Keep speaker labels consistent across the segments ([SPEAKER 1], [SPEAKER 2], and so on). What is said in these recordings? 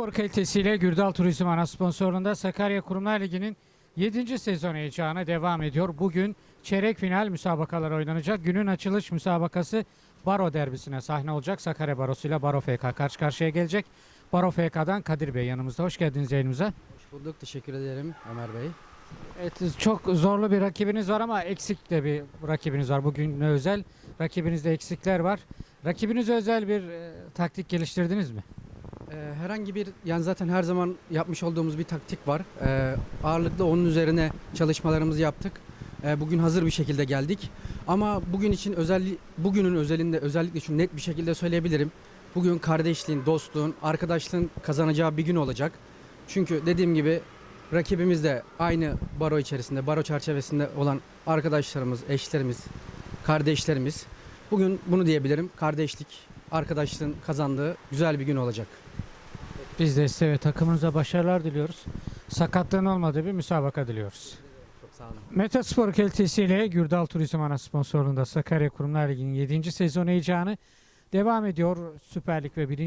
[SPEAKER 1] Spor kalitesiyle Gürdal Turizm ana sponsorluğunda Sakarya Kurumlar Ligi'nin 7. sezon heyecanı devam ediyor. Bugün çeyrek final müsabakalar oynanacak. Günün açılış müsabakası Baro derbisine sahne olacak. Sakarya Barosu ile Baro FK karşı karşıya gelecek. Baro FK'dan Kadir Bey yanımızda. Hoş geldiniz yayınımıza.
[SPEAKER 2] Hoş bulduk. Teşekkür ederim Ömer Bey.
[SPEAKER 1] Evet, çok zorlu bir rakibiniz var ama eksik de bir rakibiniz var. Bugün özel. Rakibinizde eksikler var. Rakibinize özel bir e, taktik geliştirdiniz mi?
[SPEAKER 2] Ee, herhangi bir yani zaten her zaman yapmış olduğumuz bir taktik var. Ee, ağırlıklı onun üzerine çalışmalarımızı yaptık. Ee, bugün hazır bir şekilde geldik. Ama bugün için özelli bugünün özelinde özellikle şunu net bir şekilde söyleyebilirim. Bugün kardeşliğin, dostluğun, arkadaşlığın kazanacağı bir gün olacak. Çünkü dediğim gibi rakibimiz de aynı baro içerisinde, baro çerçevesinde olan arkadaşlarımız, eşlerimiz, kardeşlerimiz. Bugün bunu diyebilirim. Kardeşlik, arkadaşlığın kazandığı güzel bir gün olacak.
[SPEAKER 1] Biz de size ve takımınıza başarılar diliyoruz. Sakatlığın olmadığı bir müsabaka diliyoruz.
[SPEAKER 2] Çok sağ olun.
[SPEAKER 1] Metaspor kalitesiyle Gürdal Turizm ana sponsorluğunda Sakarya Kurumlar Ligi'nin 7. sezon heyecanı devam ediyor. Süper Lig ve 1.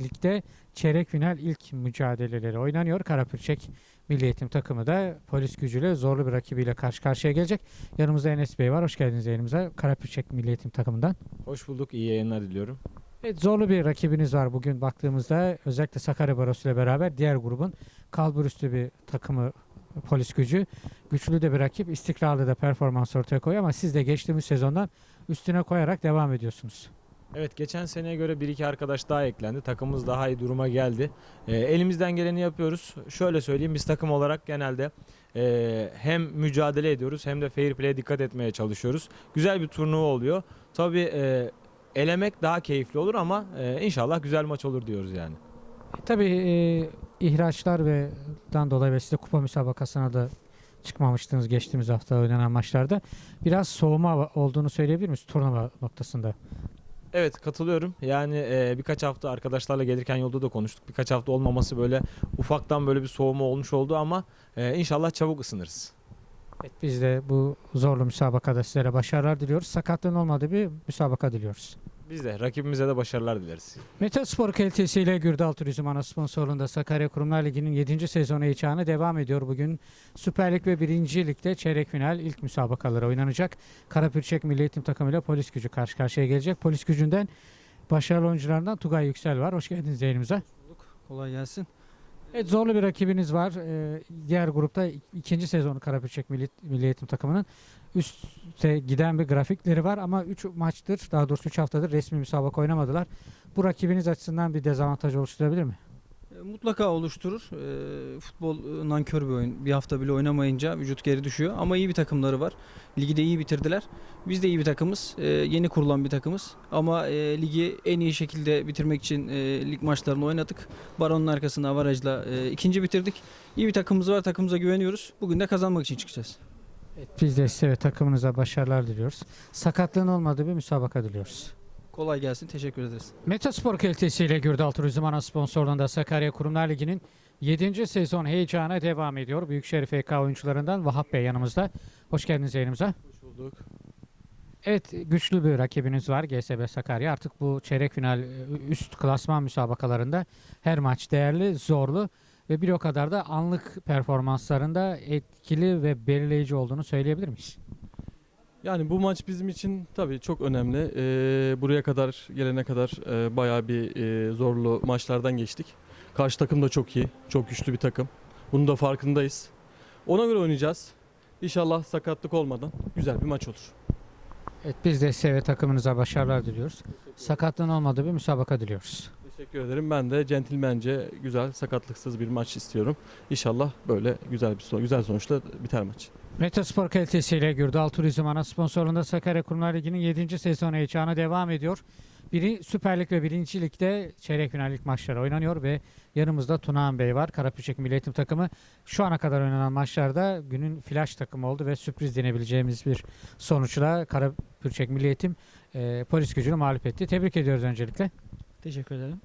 [SPEAKER 1] Lig'de çeyrek final ilk mücadeleleri oynanıyor. Karapürçek Milli Eğitim takımı da polis gücüyle zorlu bir rakibiyle karşı karşıya gelecek. Yanımızda Enes Bey var. Hoş geldiniz yayınımıza. Karapürçek Milli Eğitim takımından.
[SPEAKER 3] Hoş bulduk. iyi yayınlar diliyorum.
[SPEAKER 1] Evet zorlu bir rakibiniz var bugün baktığımızda özellikle Sakarya Barosu ile beraber diğer grubun kalbur üstü bir takımı polis gücü. Güçlü de bir rakip istikrarlı da performans ortaya koyuyor ama siz de geçtiğimiz sezondan üstüne koyarak devam ediyorsunuz.
[SPEAKER 3] Evet geçen seneye göre bir iki arkadaş daha eklendi. Takımımız daha iyi duruma geldi. Ee, elimizden geleni yapıyoruz. Şöyle söyleyeyim biz takım olarak genelde e, hem mücadele ediyoruz hem de fair play'e dikkat etmeye çalışıyoruz. Güzel bir turnuva oluyor. Tabii e, elemek daha keyifli olur ama e, inşallah güzel maç olur diyoruz yani.
[SPEAKER 1] E, tabii e, ihraçlar ve dan dolayı ve siz de kupa müsabakasına da çıkmamıştınız geçtiğimiz hafta oynanan maçlarda. Biraz soğuma olduğunu söyleyebilir miyiz turnuva noktasında?
[SPEAKER 3] Evet katılıyorum. Yani e, birkaç hafta arkadaşlarla gelirken yolda da konuştuk. Birkaç hafta olmaması böyle ufaktan böyle bir soğuma olmuş oldu ama e, inşallah çabuk ısınırız.
[SPEAKER 1] Evet, biz de bu zorlu müsabakada sizlere başarılar diliyoruz. Sakatlığın olmadığı bir müsabaka diliyoruz.
[SPEAKER 3] Biz de rakibimize de başarılar dileriz.
[SPEAKER 1] Metaspor kalitesiyle Gürdal Turizm ana sponsorluğunda Sakarya Kurumlar Ligi'nin 7. sezonu heyecanı devam ediyor. Bugün Süper Lig ve 1. Lig'de çeyrek final ilk müsabakaları oynanacak. Karapürçek Milli Eğitim Takımı ile Polis Gücü karşı karşıya gelecek. Polis Gücü'nden başarılı oyuncularından Tugay Yüksel var. Hoş geldiniz yayınımıza.
[SPEAKER 4] Kolay gelsin.
[SPEAKER 1] Evet zorlu bir rakibiniz var. Ee, diğer grupta ikinci sezonu Karapürçek Milli, Milli Eğitim Takımı'nın üste giden bir grafikleri var ama 3 maçtır daha doğrusu 3 haftadır resmi müsabaka oynamadılar. Bu rakibiniz açısından bir dezavantaj oluşturabilir mi?
[SPEAKER 4] Mutlaka oluşturur. E, futbol e, nankör bir oyun. Bir hafta bile oynamayınca vücut geri düşüyor. Ama iyi bir takımları var. Ligi de iyi bitirdiler. Biz de iyi bir takımız. E, yeni kurulan bir takımız. Ama e, ligi en iyi şekilde bitirmek için e, lig maçlarını oynadık. Baron'un arkasında avarajla e, ikinci bitirdik. İyi bir takımımız var. Takımımıza güveniyoruz. Bugün de kazanmak için çıkacağız.
[SPEAKER 1] Biz de size ve takımınıza başarılar diliyoruz. Sakatlığın olmadığı bir müsabaka diliyoruz.
[SPEAKER 4] Kolay gelsin. Teşekkür ederiz.
[SPEAKER 1] Metaspor kalitesiyle Gürdal Turizm ana sponsorluğunda Sakarya Kurumlar Ligi'nin 7. sezon heyecanı devam ediyor. Büyükşehir FK oyuncularından Vahap Bey yanımızda. Hoş geldiniz yayınımıza.
[SPEAKER 3] Hoş bulduk.
[SPEAKER 1] Evet güçlü bir rakibiniz var GSB Sakarya. Artık bu çeyrek final üst klasman müsabakalarında her maç değerli, zorlu ve bir o kadar da anlık performanslarında etkili ve belirleyici olduğunu söyleyebilir miyiz?
[SPEAKER 5] Yani bu maç bizim için tabii çok önemli. Ee, buraya kadar gelene kadar e, bayağı bir e, zorlu maçlardan geçtik. Karşı takım da çok iyi, çok güçlü bir takım. Bunun da farkındayız. Ona göre oynayacağız. İnşallah sakatlık olmadan güzel bir maç olur.
[SPEAKER 1] Evet biz de size ve takımınıza başarılar diliyoruz. Sakatlığın olmadığı bir müsabaka diliyoruz.
[SPEAKER 5] Teşekkür ederim. Ben de centilmence güzel, sakatlıksız bir maç istiyorum. İnşallah böyle güzel bir son, güzel sonuçla biter maç.
[SPEAKER 1] Metaspor kalitesiyle Gürdal Turizm ana sponsorluğunda Sakarya Kurumlar Ligi'nin 7. sezon heyecanı devam ediyor. Biri Süper Lig ve 1. Lig'de çeyrek final ilk maçları oynanıyor ve yanımızda Tunağan Bey var. Karapürçek Milli Eğitim takımı şu ana kadar oynanan maçlarda günün flash takımı oldu ve sürpriz denebileceğimiz bir sonuçla Karapürçek Milli Eğitim e, polis gücünü mağlup etti. Tebrik ediyoruz öncelikle.
[SPEAKER 4] Teşekkür ederim.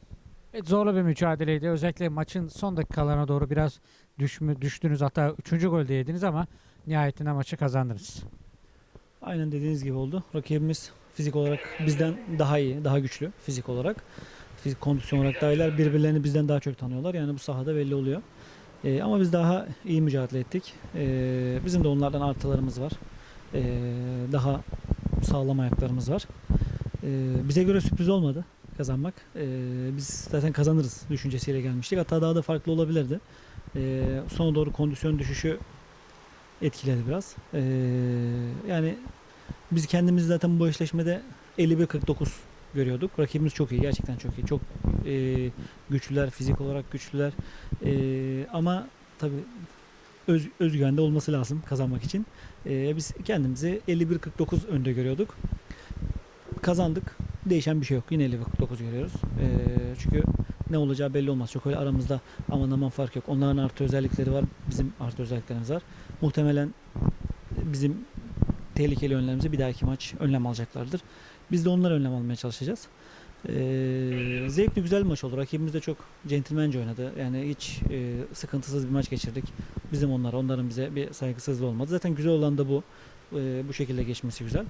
[SPEAKER 1] Evet, zorlu bir mücadeleydi. Özellikle maçın son dakikalarına doğru biraz düşmü, düştünüz. Hatta 3. golde yediniz ama nihayetinde maçı kazandınız.
[SPEAKER 6] Aynen dediğiniz gibi oldu. Rakibimiz Fizik olarak bizden daha iyi, daha güçlü fizik olarak. Fizik kondisyon olarak daha iyiler. Birbirlerini bizden daha çok tanıyorlar. Yani bu sahada belli oluyor. Ee, ama biz daha iyi mücadele ettik. Ee, bizim de onlardan artılarımız var. Ee, daha sağlam ayaklarımız var. Ee, bize göre sürpriz olmadı kazanmak. Ee, biz zaten kazanırız düşüncesiyle gelmiştik. Hatta daha da farklı olabilirdi. Ee, sona doğru kondisyon düşüşü etkiledi biraz. Ee, yani biz kendimiz zaten bu eşleşmede 51-49 görüyorduk. Rakibimiz çok iyi, gerçekten çok iyi. Çok e, güçlüler, fizik olarak güçlüler. E, ama tabii öz, özgüvende olması lazım kazanmak için. E, biz kendimizi 51-49 önde görüyorduk. Kazandık. Değişen bir şey yok. Yine 51-49 görüyoruz. E, çünkü ne olacağı belli olmaz. Çok öyle aramızda aman aman fark yok. Onların artı özellikleri var. Bizim artı özelliklerimiz var. Muhtemelen bizim tehlikeli önlemimize bir dahaki maç önlem alacaklardır. Biz de onlara önlem almaya çalışacağız. Ee, zevkli güzel bir maç oldu. Rakibimiz de çok centilmence oynadı. Yani hiç e, sıkıntısız bir maç geçirdik. Bizim onlara, onların bize bir saygısızlığı olmadı. Zaten güzel olan da bu. Ee, bu şekilde geçmesi güzel.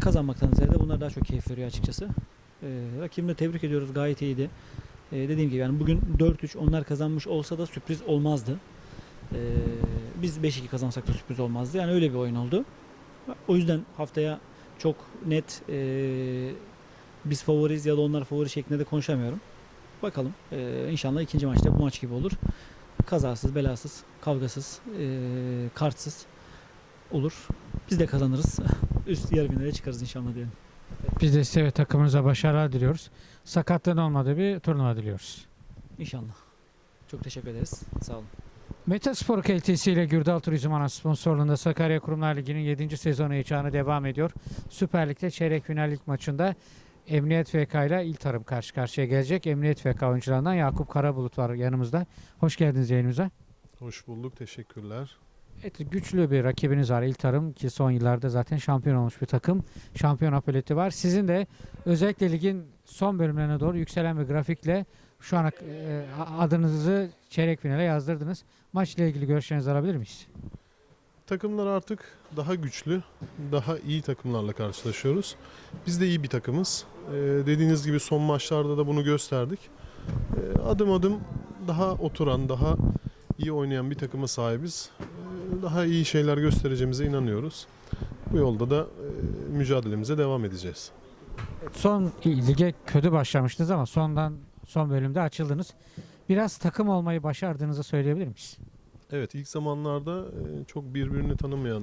[SPEAKER 6] Kazanmaktan ziyade bunlar daha çok keyif veriyor açıkçası. Ee, rakibini de tebrik ediyoruz. Gayet iyiydi. Ee, dediğim gibi yani bugün 4-3 onlar kazanmış olsa da sürpriz olmazdı. Ee, biz 5-2 kazansak da sürpriz olmazdı. Yani öyle bir oyun oldu. O yüzden haftaya çok net e, biz favoriyiz ya da onlar favori şeklinde de konuşamıyorum. Bakalım. E, inşallah ikinci maçta bu maç gibi olur. Kazasız, belasız, kavgasız, e, kartsız olur. Biz de kazanırız. Üst yarı finale çıkarız inşallah diyelim.
[SPEAKER 1] Biz de size ve takımınıza başarılar diliyoruz. Sakatlığın olmadığı bir turnuva diliyoruz.
[SPEAKER 6] İnşallah. Çok teşekkür ederiz. Sağ olun.
[SPEAKER 1] Metaspor kalitesi ile Gürdal Turizm ana sponsorluğunda Sakarya Kurumlar Ligi'nin 7. sezonu heyecanı devam ediyor. Süper Lig'de çeyrek finallik maçında Emniyet FK ile İl Tarım karşı karşıya gelecek. Emniyet FK oyuncularından Yakup Karabulut var yanımızda. Hoş geldiniz yayınımıza.
[SPEAKER 7] Hoş bulduk, teşekkürler.
[SPEAKER 1] Evet, güçlü bir rakibiniz var İl Tarım ki son yıllarda zaten şampiyon olmuş bir takım. Şampiyon apeleti var. Sizin de özellikle ligin son bölümlerine doğru yükselen bir grafikle şu ana e, adınızı çeyrek finale yazdırdınız. Maçla ilgili görüşlerinizi alabilir miyiz?
[SPEAKER 7] Takımlar artık daha güçlü, daha iyi takımlarla karşılaşıyoruz. Biz de iyi bir takımız. Ee, dediğiniz gibi son maçlarda da bunu gösterdik. Ee, adım adım daha oturan, daha iyi oynayan bir takıma sahibiz. Daha iyi şeyler göstereceğimize inanıyoruz. Bu yolda da e, mücadelemize devam edeceğiz.
[SPEAKER 1] Son lige kötü başlamıştınız ama sondan son bölümde açıldınız. Biraz takım olmayı başardığınızı söyleyebilir miyiz?
[SPEAKER 7] Evet ilk zamanlarda e, çok birbirini tanımayan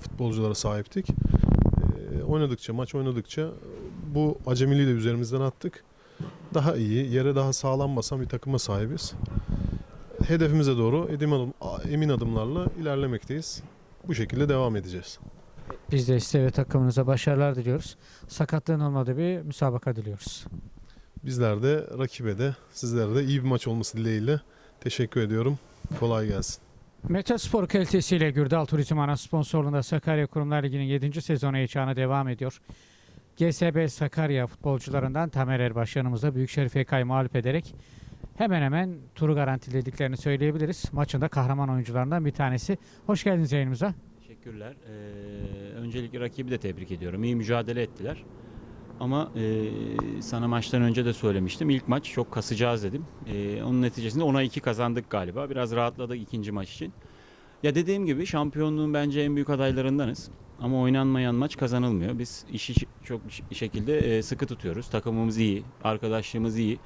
[SPEAKER 7] futbolculara sahiptik. E, oynadıkça, maç oynadıkça bu acemiliği de üzerimizden attık. Daha iyi, yere daha sağlam basan bir takıma sahibiz. Hedefimize doğru adım, emin adımlarla ilerlemekteyiz. Bu şekilde devam edeceğiz.
[SPEAKER 1] Biz de size ve takımınıza başarılar diliyoruz. Sakatlığın olmadığı bir müsabaka diliyoruz.
[SPEAKER 7] Bizler de rakibe de sizlere de iyi bir maç olması dileğiyle teşekkür ediyorum. Kolay gelsin.
[SPEAKER 1] Metaspor kalitesiyle Gürdal Turizm ana sponsorluğunda Sakarya Kurumlar Ligi'nin 7. sezonu heyecanı devam ediyor. GSB Sakarya futbolcularından Tamer Erbaş yanımızda Büyükşehir FK'yı mağlup ederek hemen hemen turu garantilediklerini söyleyebiliriz. Maçın da kahraman oyuncularından bir tanesi. Hoş geldiniz yayınımıza.
[SPEAKER 8] Teşekkürler. Ee, öncelikle rakibi de tebrik ediyorum. İyi mücadele ettiler. Ama e, sana maçtan önce de söylemiştim. İlk maç çok kasacağız dedim. Ee, onun neticesinde 10'a 2 kazandık galiba. Biraz rahatladık ikinci maç için. Ya dediğim gibi şampiyonluğun bence en büyük adaylarındanız. Ama oynanmayan maç kazanılmıyor. Biz işi çok şekilde e, sıkı tutuyoruz. Takımımız iyi, arkadaşlığımız iyi.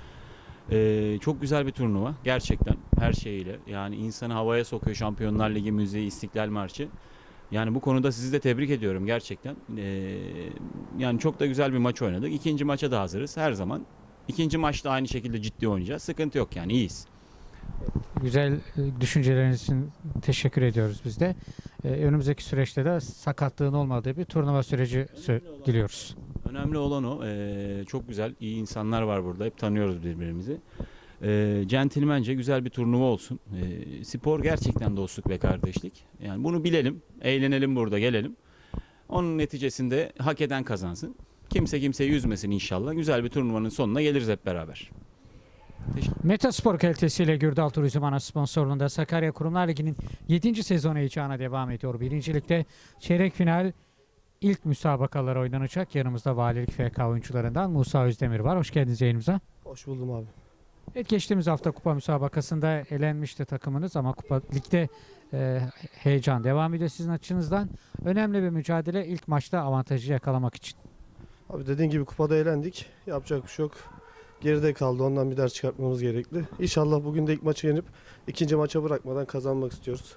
[SPEAKER 8] Ee, çok güzel bir turnuva gerçekten her şeyiyle. Yani insanı havaya sokuyor Şampiyonlar Ligi müziği, İstiklal Marşı. Yani bu konuda sizi de tebrik ediyorum gerçekten. Ee, yani çok da güzel bir maç oynadık. İkinci maça da hazırız her zaman. İkinci maçta aynı şekilde ciddi oynayacağız. Sıkıntı yok yani iyiyiz.
[SPEAKER 1] Güzel e, düşünceleriniz için teşekkür ediyoruz biz de. Ee, önümüzdeki süreçte de sakatlığın olmadığı bir turnuva süreci sö- diliyoruz.
[SPEAKER 8] Önemli olan o. Ee, çok güzel, iyi insanlar var burada. Hep tanıyoruz birbirimizi. Ee, centilmence güzel bir turnuva olsun. Ee, spor gerçekten dostluk ve kardeşlik. Yani bunu bilelim, eğlenelim burada, gelelim. Onun neticesinde hak eden kazansın. Kimse kimseyi üzmesin inşallah. Güzel bir turnuvanın sonuna geliriz hep beraber.
[SPEAKER 1] Metaspor kalitesiyle Gürdal Turizm ana sponsorluğunda Sakarya Kurumlar Ligi'nin 7. sezonu heyecanı devam ediyor. Birincilikte çeyrek final ilk müsabakalar oynanacak. Yanımızda Valilik FK oyuncularından Musa Özdemir var. Hoş geldiniz yayınımıza.
[SPEAKER 9] Hoş buldum abi.
[SPEAKER 1] Evet geçtiğimiz hafta kupa müsabakasında elenmişti takımınız ama kupa ligde e, heyecan devam ediyor sizin açınızdan. Önemli bir mücadele ilk maçta avantajı yakalamak için.
[SPEAKER 9] Abi dediğin gibi kupada eğlendik. Yapacak bir şey yok. Geride kaldı. Ondan bir ders çıkartmamız gerekli. İnşallah bugün de ilk maçı yenip ikinci maça bırakmadan kazanmak istiyoruz.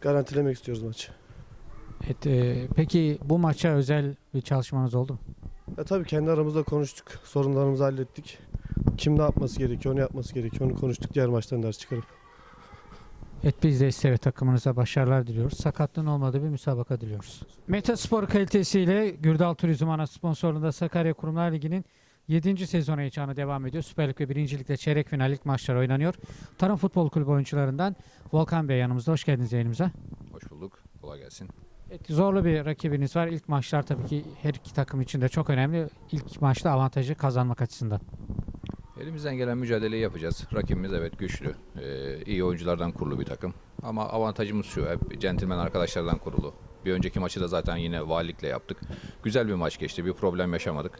[SPEAKER 9] Garantilemek istiyoruz maçı.
[SPEAKER 1] Evet, e, peki bu maça özel bir çalışmanız oldu mu?
[SPEAKER 9] Ya tabii kendi aramızda konuştuk. Sorunlarımızı hallettik. Kim ne yapması gerekiyor, onu yapması gerekiyor. Onu konuştuk diğer maçtan ders çıkarıp.
[SPEAKER 1] Evet biz de size ve takımınıza başarılar diliyoruz. Sakatlığın olmadığı bir müsabaka diliyoruz. Metaspor kalitesiyle Gürdal Turizm ana sponsorluğunda Sakarya Kurumlar Ligi'nin 7. sezonu heyecanı devam ediyor. Süper Lig ve 1. Lig'de çeyrek final ilk maçlar oynanıyor. Tarım Futbol Kulübü oyuncularından Volkan Bey yanımızda. Hoş geldiniz yayınımıza.
[SPEAKER 10] Hoş bulduk. Kolay gelsin.
[SPEAKER 1] Evet, zorlu bir rakibiniz var. İlk maçlar tabii ki her iki takım için de çok önemli. İlk maçta avantajı kazanmak açısından.
[SPEAKER 10] Elimizden gelen mücadeleyi yapacağız. Rakibimiz evet güçlü. Ee, iyi oyunculardan kurulu bir takım. Ama avantajımız şu. Hep centilmen arkadaşlardan kurulu. Bir önceki maçı da zaten yine valilikle yaptık. Güzel bir maç geçti. Bir problem yaşamadık.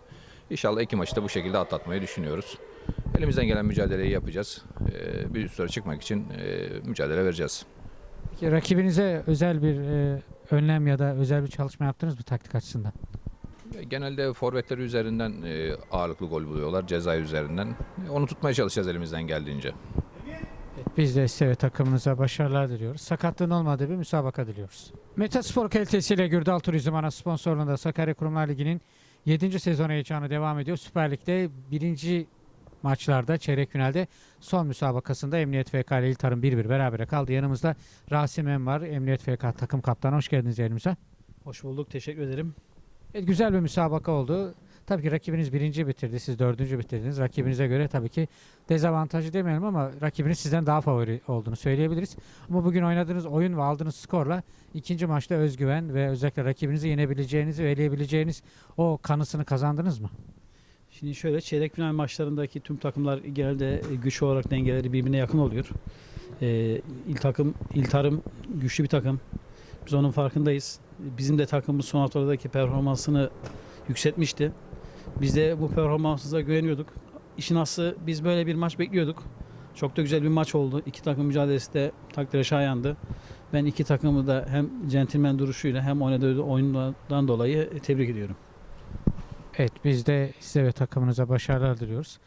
[SPEAKER 10] İnşallah iki maçı da bu şekilde atlatmayı düşünüyoruz. Elimizden gelen mücadeleyi yapacağız. Ee, bir üst tura çıkmak için e, mücadele vereceğiz.
[SPEAKER 1] Peki rakibinize özel bir e, önlem ya da özel bir çalışma yaptınız mı taktik açısından?
[SPEAKER 10] Genelde forvetleri üzerinden e, ağırlıklı gol buluyorlar. Ceza üzerinden. E, Onu tutmaya çalışacağız elimizden geldiğince.
[SPEAKER 1] Biz de size ve takımınıza başarılar diliyoruz. Sakatlığın olmadığı bir müsabaka diliyoruz. Metaspor kalitesiyle Gürdal Turizm ana sponsorluğunda Sakarya Kurumlar Ligi'nin 7. sezon heyecanı devam ediyor. Süper Lig'de 1. maçlarda çeyrek finalde son müsabakasında Emniyet FK ile İl Tarım 1-1 berabere kaldı. Yanımızda Rasim Em var. Emniyet FK takım kaptanı. Hoş geldiniz elimize.
[SPEAKER 11] Hoş bulduk. Teşekkür ederim.
[SPEAKER 1] Evet, güzel bir müsabaka oldu. Tabii ki rakibiniz birinci bitirdi, siz dördüncü bitirdiniz. Rakibinize göre tabii ki dezavantajı demeyelim ama rakibiniz sizden daha favori olduğunu söyleyebiliriz. Ama bugün oynadığınız oyun ve aldığınız skorla ikinci maçta özgüven ve özellikle rakibinizi yenebileceğinizi ve eleyebileceğiniz o kanısını kazandınız mı?
[SPEAKER 11] Şimdi şöyle çeyrek final maçlarındaki tüm takımlar genelde e, güç olarak dengeleri birbirine yakın oluyor. Ee, il takım, il tarım güçlü bir takım. Biz onun farkındayız. Bizim de takımımız son haftalardaki performansını yükseltmişti. Biz de bu performansımıza güveniyorduk. İşin aslı biz böyle bir maç bekliyorduk. Çok da güzel bir maç oldu. İki takım mücadelesi de takdire şayandı. Ben iki takımı da hem centilmen duruşuyla hem oynadığı oyundan dolayı tebrik ediyorum.
[SPEAKER 1] Biz de size ve takımınıza başarılar diliyoruz.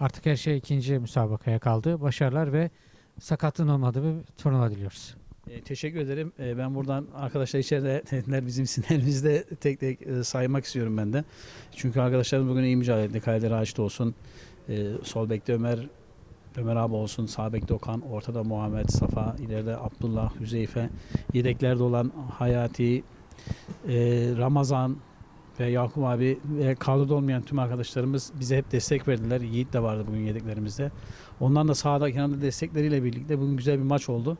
[SPEAKER 1] Artık her şey ikinci müsabakaya kaldı. Başarılar ve sakatlığın olmadığı bir turnuva diliyoruz.
[SPEAKER 11] E, teşekkür ederim. E, ben buradan arkadaşlar içeride bizim isimlerimizde tek tek e, saymak istiyorum ben de. Çünkü arkadaşlarımız bugün iyi mücadele etti. Kalede Raşit olsun, e, sol bekte Ömer Ömer abi olsun, sağ bekte Okan, ortada Muhammed, Safa, ileride Abdullah, Hüzeyfe, yedeklerde olan Hayati, e, Ramazan ve Yakup abi ve kadroda olmayan tüm arkadaşlarımız bize hep destek verdiler. Yiğit de vardı bugün yedeklerimizde. Ondan da sağda kenarda destekleriyle birlikte bugün güzel bir maç oldu.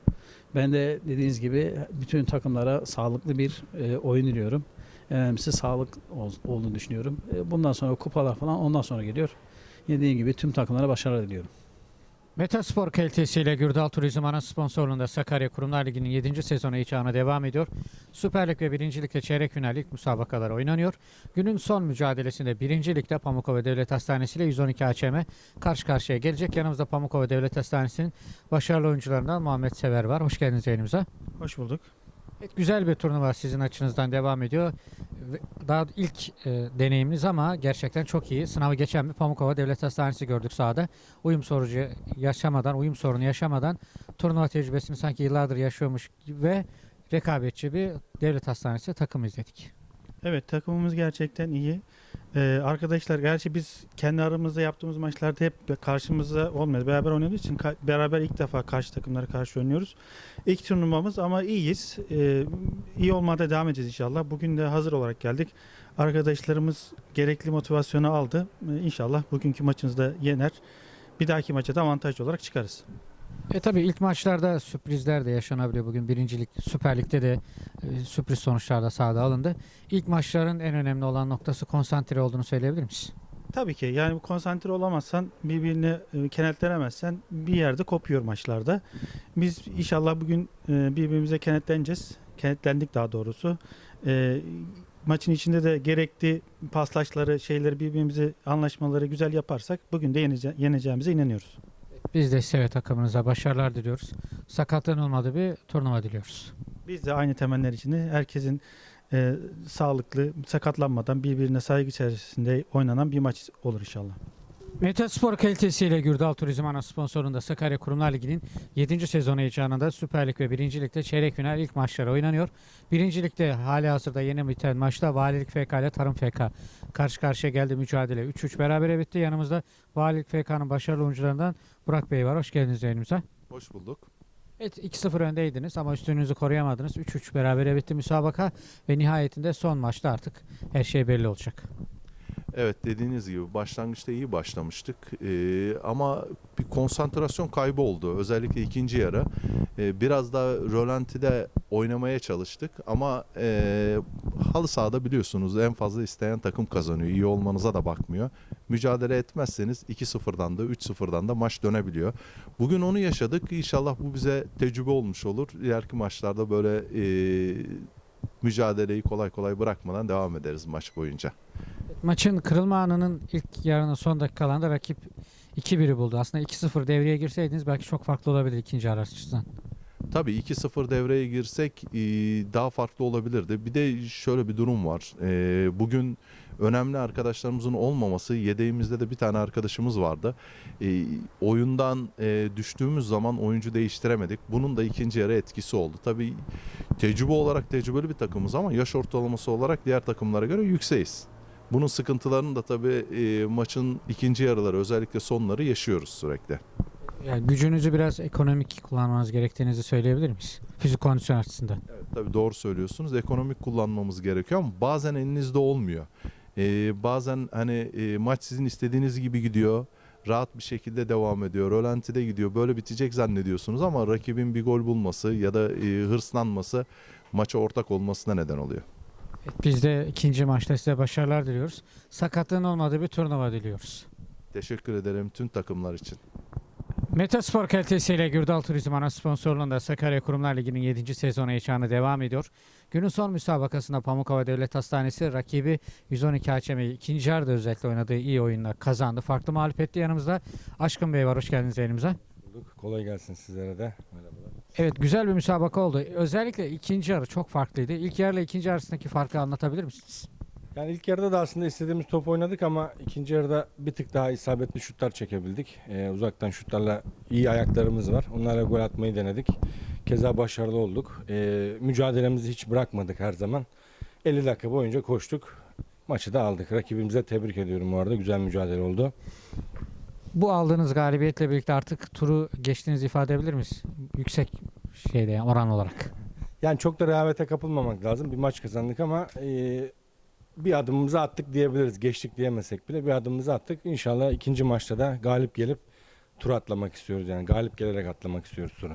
[SPEAKER 11] Ben de dediğiniz gibi bütün takımlara sağlıklı bir e, oyun diliyorum. En önemlisi sağlık ol- olduğunu düşünüyorum. E, bundan sonra kupalar falan ondan sonra geliyor. Dediğim gibi tüm takımlara başarılar diliyorum.
[SPEAKER 1] Metaspor kalitesiyle Gürdal Turizm ana sponsorluğunda Sakarya Kurumlar Ligi'nin 7. sezonu heyecanı devam ediyor. Süper Lig ve 1. Lig'de çeyrek final ilk müsabakalar oynanıyor. Günün son mücadelesinde 1. Lig'de Pamukova Devlet Hastanesi ile 112 AÇM karşı karşıya gelecek. Yanımızda Pamukova Devlet Hastanesi'nin başarılı oyuncularından Muhammed Sever var. Hoş geldiniz yayınımıza.
[SPEAKER 11] Hoş bulduk.
[SPEAKER 1] Evet, güzel bir turnuva sizin açınızdan devam ediyor. Daha ilk e, deneyiminiz ama gerçekten çok iyi. Sınavı geçen bir Pamukova Devlet Hastanesi gördük sahada. Uyum sorucu yaşamadan, uyum sorunu yaşamadan turnuva tecrübesini sanki yıllardır yaşıyormuş ve rekabetçi bir devlet hastanesi takım izledik.
[SPEAKER 12] Evet takımımız gerçekten iyi. Ee, arkadaşlar gerçi biz kendi aramızda yaptığımız maçlarda hep karşımızda olmuyor. Beraber oynadığımız için ka- beraber ilk defa karşı takımlara karşı oynuyoruz. İlk turnuvamız ama iyiyiz. Ee, iyi olmaya da devam edeceğiz inşallah. Bugün de hazır olarak geldik. Arkadaşlarımız gerekli motivasyonu aldı. Ee, inşallah bugünkü maçımızda yener. Bir dahaki maça da avantajlı olarak çıkarız.
[SPEAKER 1] E tabi ilk maçlarda sürprizler de yaşanabiliyor. Bugün birincilik Süper Lig'de de e, sürpriz sonuçlar da sahada alındı. İlk maçların en önemli olan noktası konsantre olduğunu söyleyebilir misin?
[SPEAKER 12] Tabii ki yani konsantre olamazsan birbirini e, kenetlenemezsen bir yerde kopuyor maçlarda. Biz inşallah bugün e, birbirimize kenetleneceğiz. Kenetlendik daha doğrusu. E, maçın içinde de gerekli paslaşları, şeyleri birbirimizi anlaşmaları güzel yaparsak bugün de yenece- yeneceğimize inanıyoruz.
[SPEAKER 1] Biz de size ve takımınıza başarılar diliyoruz. Sakatlığın olmadığı bir turnuva diliyoruz.
[SPEAKER 12] Biz de aynı temenniler içinde herkesin e, sağlıklı, sakatlanmadan birbirine saygı içerisinde oynanan bir maç olur inşallah.
[SPEAKER 1] Metaspor kalitesiyle Gürdal Turizm ana sponsorunda Sakarya Kurumlar Ligi'nin 7. sezonu heyecanında Süper Lig ve 1. Lig'de çeyrek final ilk maçları oynanıyor. 1. Lig'de hali hazırda yeni biten maçta Valilik FK ile Tarım FK karşı karşıya geldi mücadele. 3-3 berabere bitti. Yanımızda Valilik FK'nın başarılı oyuncularından Burak Bey var. Hoş geldiniz yayınımıza.
[SPEAKER 13] Hoş bulduk.
[SPEAKER 1] Evet 2-0 öndeydiniz ama üstünlüğünüzü koruyamadınız. 3-3 berabere bitti müsabaka ve nihayetinde son maçta artık her şey belli olacak.
[SPEAKER 13] Evet dediğiniz gibi başlangıçta iyi başlamıştık Ee, ama bir konsantrasyon kaybı oldu. Özellikle ikinci yarı. Ee, biraz da rölantide oynamaya çalıştık ama e, halı sahada biliyorsunuz en fazla isteyen takım kazanıyor. İyi olmanıza da bakmıyor. Mücadele etmezseniz 2-0'dan da 3-0'dan da maç dönebiliyor. Bugün onu yaşadık. İnşallah bu bize tecrübe olmuş olur. İleriki maçlarda böyle e, mücadeleyi kolay kolay bırakmadan devam ederiz maç boyunca.
[SPEAKER 1] Maçın kırılma anının ilk yarının son dakikalarında rakip 2-1'i buldu. Aslında 2-0 devreye girseydiniz belki çok farklı olabilir ikinci yarı açısından.
[SPEAKER 13] Tabii 2-0 devreye girsek e, daha farklı olabilirdi. Bir de şöyle bir durum var. E, Bugün önemli arkadaşlarımızın olmaması, yedeğimizde de bir tane arkadaşımız vardı. E, Oyundan düştüğümüz zaman oyuncu değiştiremedik. Bunun da ikinci yarı etkisi oldu. Tabii tecrübe olarak tecrübeli bir takımız ama yaş ortalaması olarak diğer takımlara göre yükseğiz. Bunun sıkıntılarını da tabii e, maçın ikinci yarıları özellikle sonları yaşıyoruz sürekli.
[SPEAKER 1] Yani gücünüzü biraz ekonomik kullanmanız gerektiğinizi söyleyebilir miyiz? Fizik kondisyon açısından.
[SPEAKER 13] Evet, tabii doğru söylüyorsunuz. Ekonomik kullanmamız gerekiyor ama bazen elinizde olmuyor. Ee, bazen hani e, maç sizin istediğiniz gibi gidiyor. Rahat bir şekilde devam ediyor. Rölantide gidiyor. Böyle bitecek zannediyorsunuz ama rakibin bir gol bulması ya da e, hırslanması maça ortak olmasına neden oluyor.
[SPEAKER 1] Biz de ikinci maçta size başarılar diliyoruz. Sakatlığın olmadığı bir turnuva diliyoruz.
[SPEAKER 13] Teşekkür ederim tüm takımlar için.
[SPEAKER 1] Metaspor kalitesiyle Gürdal Turizm ana sponsorluğunda Sakarya Kurumlar Ligi'nin 7. sezonu heyecanı devam ediyor. Günün son müsabakasında Pamukkale Devlet Hastanesi rakibi 112 hakemi ikinci yarıda özellikle oynadığı iyi oyunla kazandı. Farklı mağlup etti yanımızda. Aşkın Bey var hoş geldiniz elimize.
[SPEAKER 14] Kolay gelsin sizlere de. Merhabalar.
[SPEAKER 1] Evet güzel bir müsabaka oldu. Özellikle ikinci yarı çok farklıydı. İlk yarıyla ikinci arasındaki farkı anlatabilir misiniz?
[SPEAKER 14] Yani ilk yarıda da aslında istediğimiz top oynadık ama ikinci yarıda bir tık daha isabetli şutlar çekebildik. Ee, uzaktan şutlarla iyi ayaklarımız var. Onlarla gol atmayı denedik. Keza başarılı olduk. Ee, mücadelemizi hiç bırakmadık her zaman. 50 dakika boyunca koştuk. Maçı da aldık. Rakibimize tebrik ediyorum bu arada. Güzel mücadele oldu.
[SPEAKER 1] Bu aldığınız galibiyetle birlikte artık turu geçtiğinizi ifade edebilir miyiz? Yüksek şeyde yani oran olarak.
[SPEAKER 14] Yani çok da rehavete kapılmamak lazım. Bir maç kazandık ama e, bir adımımızı attık diyebiliriz. Geçtik diyemesek bile bir adımımızı attık. İnşallah ikinci maçta da galip gelip tur atlamak istiyoruz. Yani galip gelerek atlamak istiyoruz turu.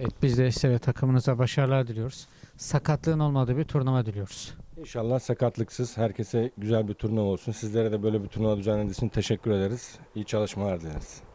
[SPEAKER 1] Evet biz de size ve takımınıza başarılar diliyoruz. Sakatlığın olmadığı bir turnuva diliyoruz.
[SPEAKER 14] İnşallah sakatlıksız herkese güzel bir turnuva olsun. Sizlere de böyle bir turnuva düzenlediğiniz için teşekkür ederiz. İyi çalışmalar dileriz.